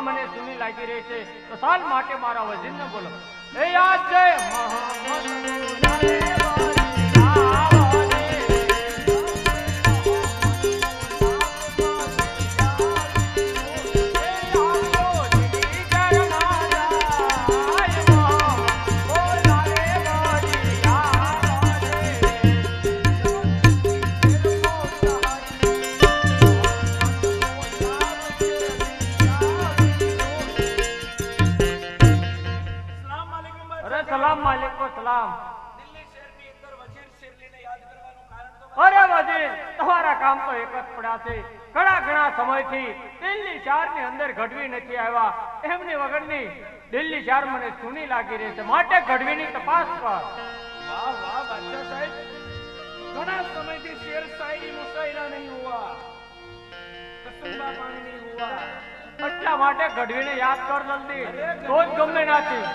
મને સુની લાગી રહી છે, તો સાલ માટે મારા વજીરને બોલો. એ યાદ છે સલામ લાગી રહી છે. માટે ઘડવીની તપાસ કર. વાહ વાહ બાદશાહ સાહેબ. ઘણા સમયથી શેર શાયરી મુસાયરા નહીં હુઆ કસુંબા પાણી નહીં હુઆ એટલા માટે ઘડવીને યાદ કર જલ્દી. તો જ ગમે નાથી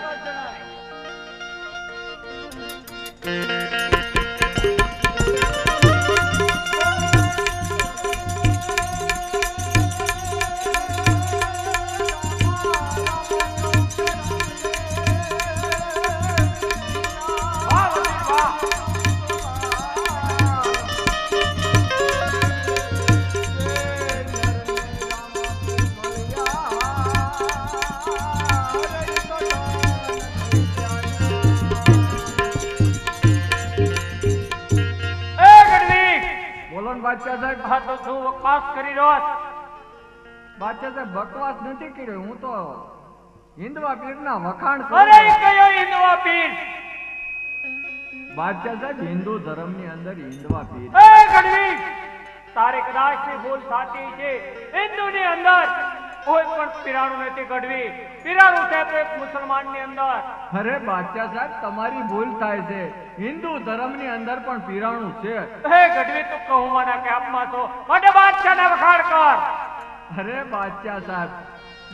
બાદશાહ સાહેબ હા તો શું વકવાસ કરી રહ્યો? બાદશાહ સાહેબ બકવાસ નથી કર્યો. હું તો હિન્દવા પીરના વખાણ અરે કયો હિન્દવા પીર? બાદશાહ સાહેબ હિન્દુ ધર્મની અંદર હિન્દવા પીર. એ ગઢવી તારે કદાચની ભૂલ સાચી છે. હિન્દુ ની અંદર કોઈ પણ પીરાણું નથી ગઢવી પીરાણું થાય તો એક મુસલમાનની અંદર. અરે બાદશાહ સાહેબ તમારી ભૂલ થાય છે. હિન્દુ ધર્મની અંદર પણ પીરાણું છે. હે ગઢવી તું કહુમાના કેપમાં છો. માટે બાદશાહના વખાણ કર. અરે બાદશાહ સાહેબ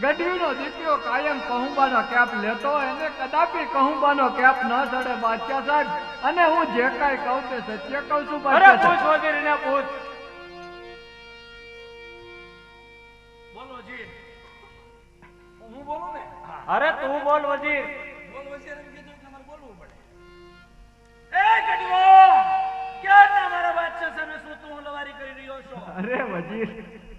ગઢવીનો દીકરો કાયમ કહુંબાનો કેપ લેતો એને કદાપી કહુંબાનો કેપ ન ચડે બાદશાહ સાહેબ. અને હું જે કાંઈ કહું તે સત્ય કહું છું બાદશાહ પૂછ પૂછ. હું બોલું ને? અરે તું બોલ વજીર. બોલ વજીર એમ કીધું એટલે મારે બોલવું પડે. એ ગઢવો ક્યારના મારા બાદશાહ સામે શું તું લવારી કરી રહ્યો છો? અરે વજીર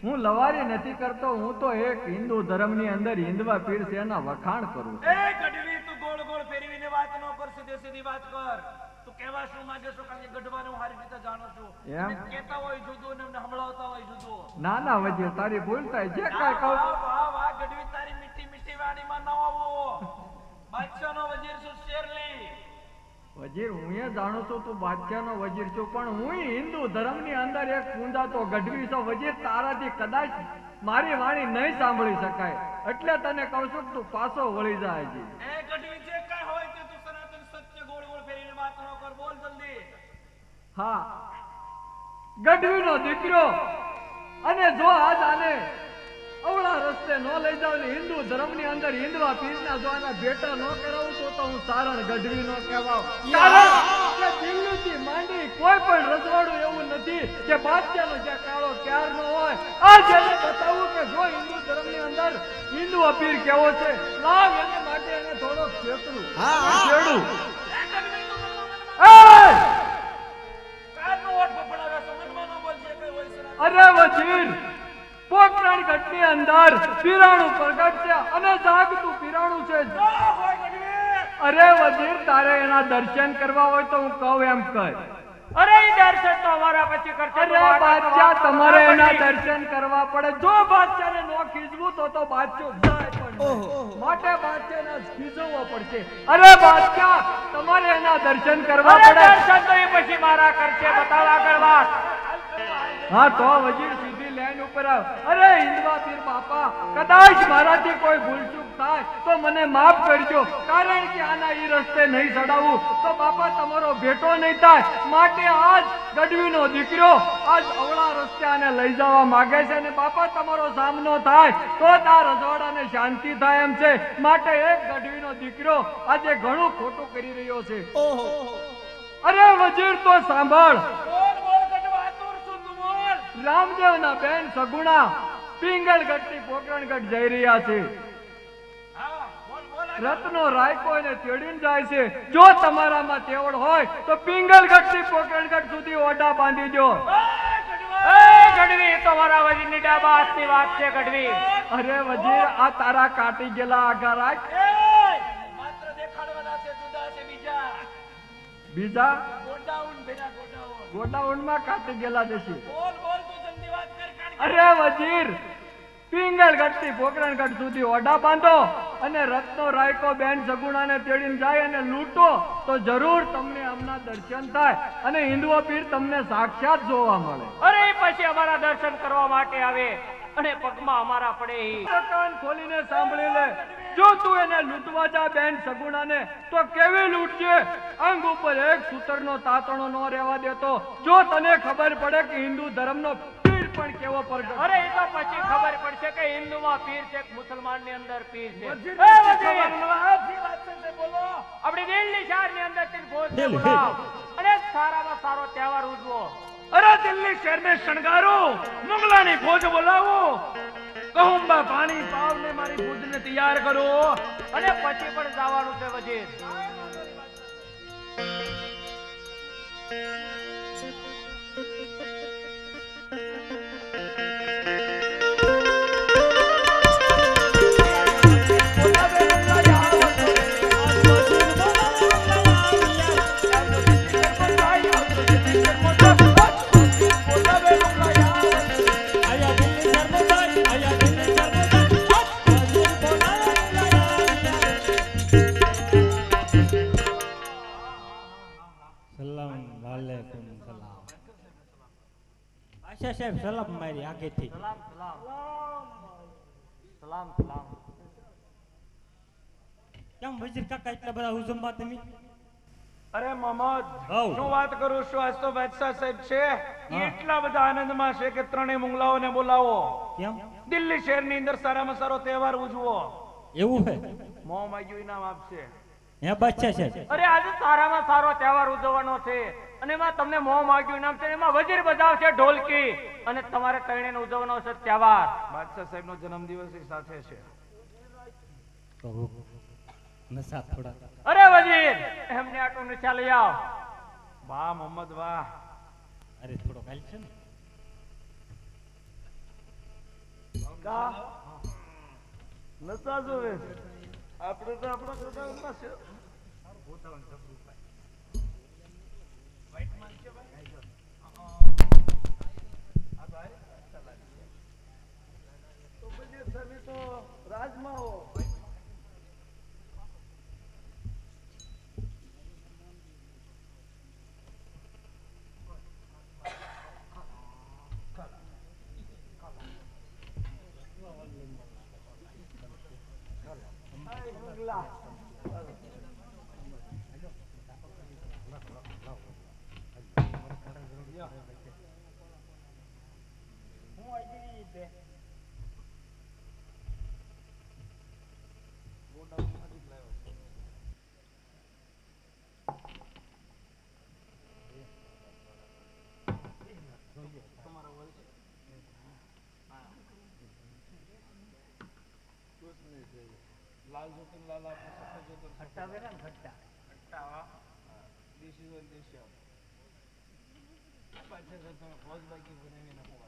હું લવારી નથી કરતો હું તો એક હિન્દુ ધર્મની અંદર હિન્દવા પીર છે એના વખાણ કરું એ કડવી તું ગોળ ગોળ ફેરવીને વાત ન કર સીધે સીધી વાત કર. તું કહેવા શું માંગે છો? કારણ કે ગઢવાને હું સારી રીતે જાણું છું. એમ? કેતા કહેતા હોય જુદું ને એમને સંભળાવતા હોય જુદું. ના ના વજીર તારી ભૂલ થાય. જે કાંઈ કહું આ વાહ, ગઢવી તારી બાદશાહનો વજીર છું શેરલી. વજીર હું એ જાણું છું તું બાદશાહનો વજીર છું પણ હું હિન્દુ ધર્મની અંદર એક પૂંજાતો ગઢવી છું. વજીર તારાથી કદાચ મારી વાણી નહીં સાંભળી શકાય. એટલે તને કહું છું કે તું પાછો વળી જાય છે. એ ગઢવી જે કાંઈ હોય તે તું સનાતન સત્ય ગોળ ગોળ ફેરીને વાત ન કર બોલ જલ્દી. હા. ગઢવીનો દીકરો. અને જો આજ આને અવળા રસ્તે ન લઈ જાવ ને હિન્દુ ધર્મની અંદર હિન્દવા પીરના જો આના ભેટા ન કરાવું તો તો હું સારણ ગઢવી નો કહેવાવ કારણ કે દિલ્હીથી માંડી કોઈ પણ રજવાડું એવું નથી કે બાદશાહનો જ્યાં કાળો ક્યાર નો હોય. આ જેને બતાવું કે જો હિન્દુ ધર્મની અંદર હિન્દુ અપીર કેવો છે લાવ એને માટે એને થોડો ખેતરું હા, સનાતન અરે વજીર! પોકરણ ગઢની અંદર પીરાણું પ્રગટ છે અને જાગતું પીરાણું છે. ન હોય ગઢવી અરે વજીર તારે એના દર્શન કરવા હોય તો હું કહું એમ કર. અરે ઈ દર્શન તો અમારા પછી કરશે. અરે બાદશાહ તમારે એના દર્શન કરવા પડે. જો બાદશાહને નો ખીજવું તો તો બાદશાહ જાય પણ માટે બાદશાહને ખીજવવો પડશે. અરે બાદશાહ તમારે એના દર્શન કરવા પડે. દર્શન તો એ પછી મારા કરશે. બતાવ આગળ વાત. હા તો વજીર સીધી લાઈન ઉપર આવ. અરે હિન્દવા પીર બાપા કદાચ મારાથી કોઈ ભૂલચૂક થાય તો મને માફ કરજો. કારણ કે આના ઈ રસ્તે નહીં ચડાવું. તો બાપા તમારો ભેટો નહીં થાય. માટે આજ ગઢવીનો દીકરો આજ અવળા રસ્તે આને લઈ જવા માંગે છે અને બાપા તમારો સામનો થાય તો જ આ રજવાડાને શાંતિ થાય એમ છે. માટે એક ગઢવીનો દીકરો આજે ઘણું ખોટું કરી રહ્યો છે. અરે વજીર તો સાંભળ બોલ બોલ ગઢવા તુર છું તું બોલ રામદેવના બેન સગુણા પિંગળગઢથી પોકરણગઢ જઈ રહ્યા છે. રત્નો રાયકો એને તેડીને જાય છે. જો તમારામાં તેવડ હોય તો પિંગલગઢથી પોકરણગઢ સુધી ઓડા બાંધી દો. ગઢવી તો મારા વજીરની ડાબા હાથની વાત છે ગઢવી. અરે વજીર આ તારા કાટી ગયેલા આગા રાખ. માત્ર દેખાડવાના છે જુદા છે બીજા. બીજા? ગોડાઉન ભેરા ગોડાઉન. ગોડાઉનમાં કાટી ગયેલા જશે બોલ બોલ તું જલ્દી વાત કર અરે વજીર પિંગળગઢથી પોકરણગઢ સુધી ઓઢા બાંધો અને રત્નો રાયકો બેન સગુણાને તેડીને જાય અને લૂંટો તો જરૂર તમને આમના દર્શન થાય અને હિન્દુઓ પીર તમને સાક્ષાત જોવા મળે. અરે પછી અમારા દર્શન કરવા માટે આવે. અને પગમાં અમારા પડે. કાન ખોલીને સાંભળી લે. જો તું એને લૂંટવા જા બેન સગુણાને તો કેવી લૂંટજે? અંગ ઉપર એક સૂતરનો તાતણો ન રહેવા દેતો. જો તને ખબર પડે કે હિન્દુ ધર્મનો પીર પણ કેવો પરગટ અરે એ તો પછી ખબર પડશે કે હિન્દુમાં પીર છે કે મુસલમાનની અંદર પીર છે. બોલો. આપણી દિલ્હી શહેરની અંદર તીન ભોજને બોલાવ અને સારામાં સારો તહેવાર ઉજવો. અરે દિલ્હી શહેર શણગારો. મુગલાની ફોજ બોલાવો. કહુંબા પાણી પાવ ને મારી ફોજને તૈયાર કરો અને પછી પણ જવાનું છે વજીર. આશા સાહેબ સલામ મારી આગેથી સલામ સલામ. સલામ સલામ. કેમ વજીર કાકા એટલા બધા હુજુમમાં તમે? અરે મોહમ્મદ શું વાત કરું છું આજ તો બાદશાહ સાહેબ છે. એટલા બધા આનંદમાં છે કે ત્રણેય મુંગલાઓને બોલાવો. કેમ? દિલ્હી શહેરની અંદર સારામાં સારો તહેવાર ઉજવો. એવું હે? મોહ માગ્યું ઇનામ આપશે. હે બાદશાહ સાહેબ. અરે આજે સારામાં સારો તહેવાર ઉજવવાનો છે. અને એમાં તમને મોં માગ્યું નામ છે એમાં વજીર બજાવશે ઢોલકી. અને તમારે ત્રણેયને ઉજવવાનો છે તહેવાર. બાદશાહ સાહેબ નો જન્મદિવસ એ સાથે છે. થોડા. અરે વજીર એમને આટલું નિશા લઈ આવ. વાહ મોહમ્મદ વાહ. અરે થોડો કાલ છે ને. નતા જોવે આપણે તો આપણા ગોડાઉનમાં છે તો લાલ જોતું લાલ આપણે સફેદ જોતું ખટ્ટા વેરા ને ખટ્ટા ખટ્ટા વા દેશી જોઈ દેશી આવો પાછળ તો તમે ફોજ બાકી બનાવી નાખો વાત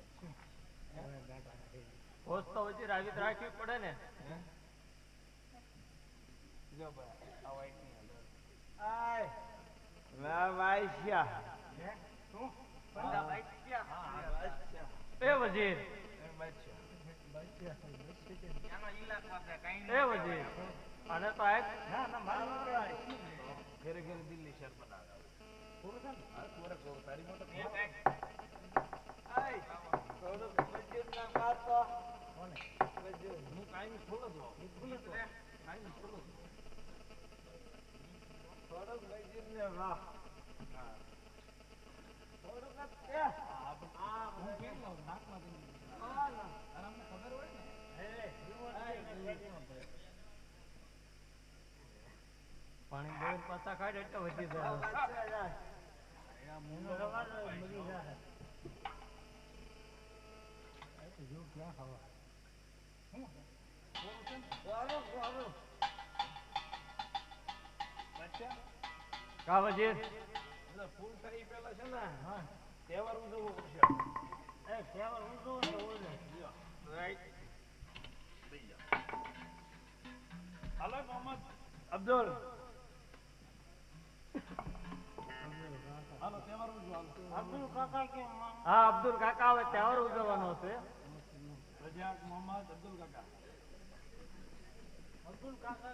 હોશ તો હજી આવી રાખવી પડે ને? જો ભાઈ આ વાઈટની. આય વાહ વાઈશ્યા એ વજીર. એ વજીર. અને તો આ ઘેર ઘેર દિલ્હી શહેર બનાવ્યા પૂરું થાય ને? હા, પૂરે પૂરું. તારી મોટો આય. હું કાયમી ખોલો જ હોઉં. કાયમી ખોલો જ હોઉં. હું કેમ લઉં? નાકમાં જઈને. અને અમને ખબર હોય ને પાણી બોલ અબ્દુલ હા અબ્દુલ કાકા આવે તહેવાર ઉજવવાનો છે. રજાક મોહમ્મદ અબ્દુલ કાકા અબ્દુલ કાકા.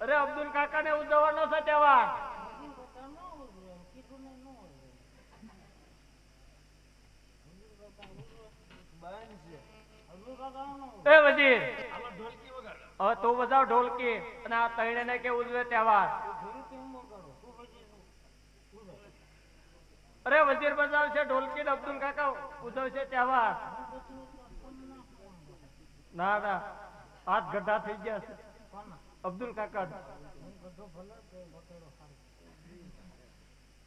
અરે અબ્દુલ કાકા ને ઉજવવાનો છે. તહેવાર એ વજીર. ઢોલકી હવે તું બજાવ ઢોલકી અને આ તૈણે ને કે ઉજવે તહેવાર. અરે, વજીર બજાવશે ઢોલકી અબ્દુલ કાકા ઉજવશે તહેવાર. ના ના, હાથ ગઢા થઈ ગયા છે. અબ્દુલ કાકા આ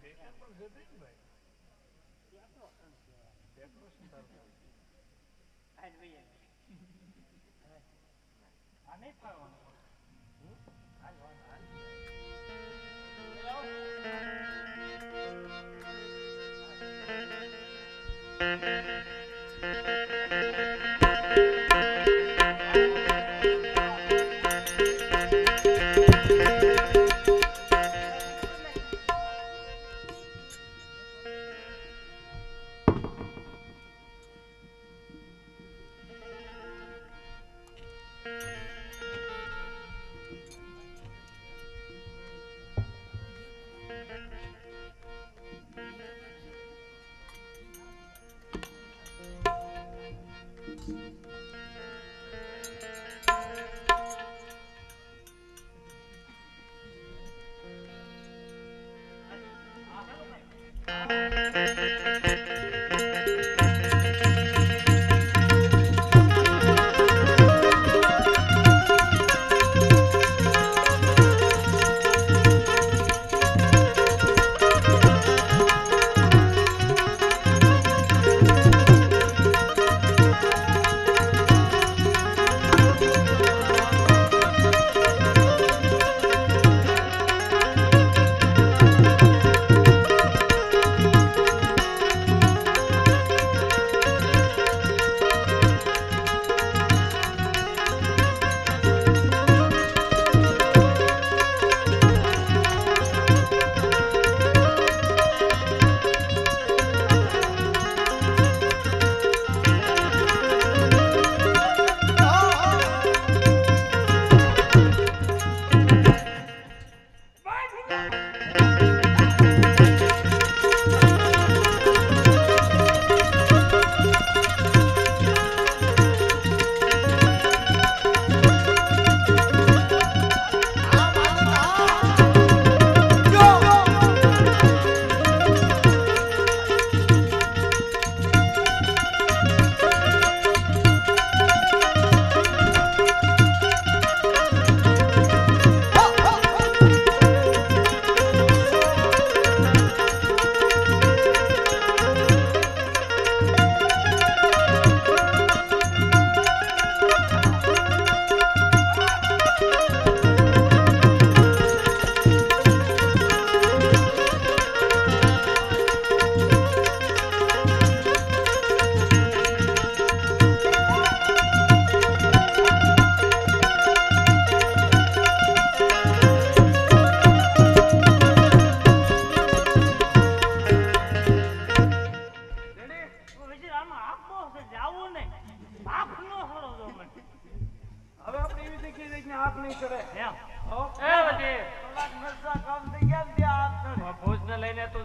હમ, હમ, તારી ભેગા પણ જતી ને ભાઈ Decoration તારું થાય. હવે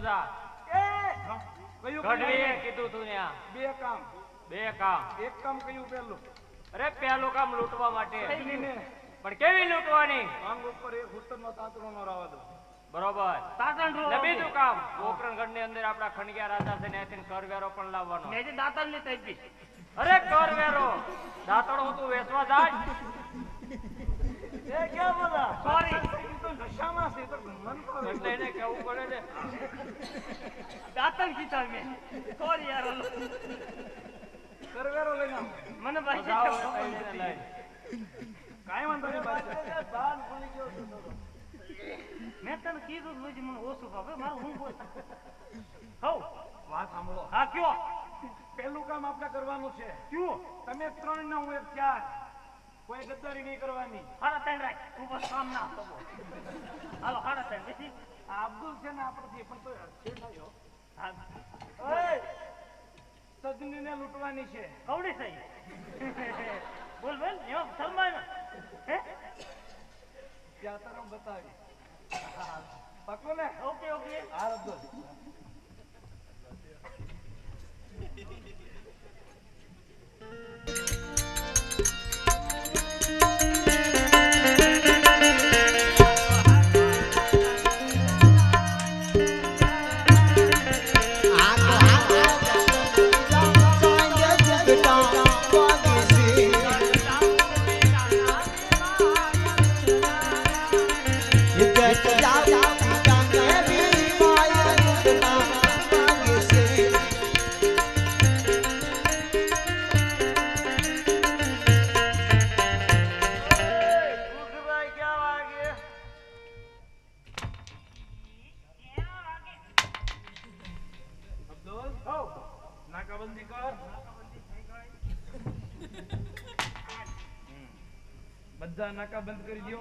લઈને એ! કયું કામ? કીધું તું ત્યાં બે કામ. બે કામ. એક કામ કયું પહેલું. અરે પહેલું કામ લૂંટવા માટે. પણ કેવી લૂંટવાની? આંગ ઉપર એક હુતરનો તાતરો નો રાવા દો. બરોબર. ને બીજું કામ. પોકરણગઢની અંદર આપડા ખંડિયા રાજા છે ને એથી કરવેરો પણ લાવવાનો. અરે કરવેરો. દાતણ હું તું વેચવા જાય? એ કે બોલા સોરી તો નશામાં છે તો મન એટલે એને કેવું પડે છે કરવેરો લઈને આવો. જાઓ, એને લઈને. કાંઈ વાંધો નહીં મેં તને કીધું મને ઓછું મારું હું બોલ વાત સાંભળો. હા કયો? પહેલું કામ આપણે કરવાનું છે. કયો? તમે ત્રણ ને હું એક ચાર. કોઈ ગદ્દારી નહીં કરવાની. હાડા ત્રણ રાખ તું બસ કામ ના હતો હાલો હાડા ત્રણ બેસી આ અબ્દુલ છે ને આપણથી પણ તો છે થયો હા. સજનીને લૂંટવાની છે. કવડી થઈ. બોલ બોલ એમાં સલમાન. હે? ત્યાં તારો બતાવી પાકો ને? Okay okay. હા અબ્દુલ.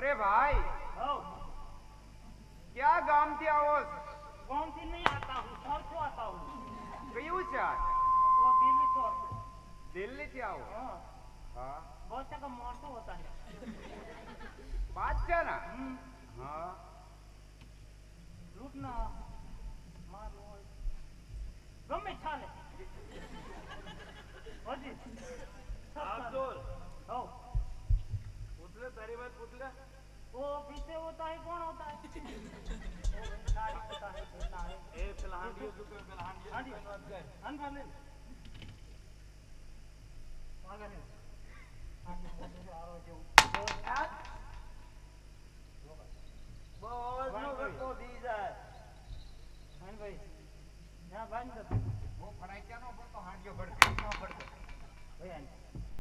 અરે ભાઈ. ક્યાં ગામથી આવો ગામથી નહીં આતા હું શહેરથી આતા હું. કયું શહેર? ઓ દિલ્હી શહેર. દિલ્હી થી આવો? હા. બહુત કા મોટો હોતા. હે બાત છે ના? હા. રૂપના મારો ગમે ચાલે. હજી. આપ તો वो पीछे होता है कौन होता है वो गाड़ी होता है खेलना है એ પેલા હાંડીઓ દુકે પેલા હાંડીઓ હાંડીઓ. વાત કર અનફા લે આગળ લે. આગળ મોટું તો આરો જેવું. ભાઈ ના બાંધ દો હું ફડાઈ ક્યાં નો પડતો હાંડિયો ભડકે ન પડતો ભાઈ આને.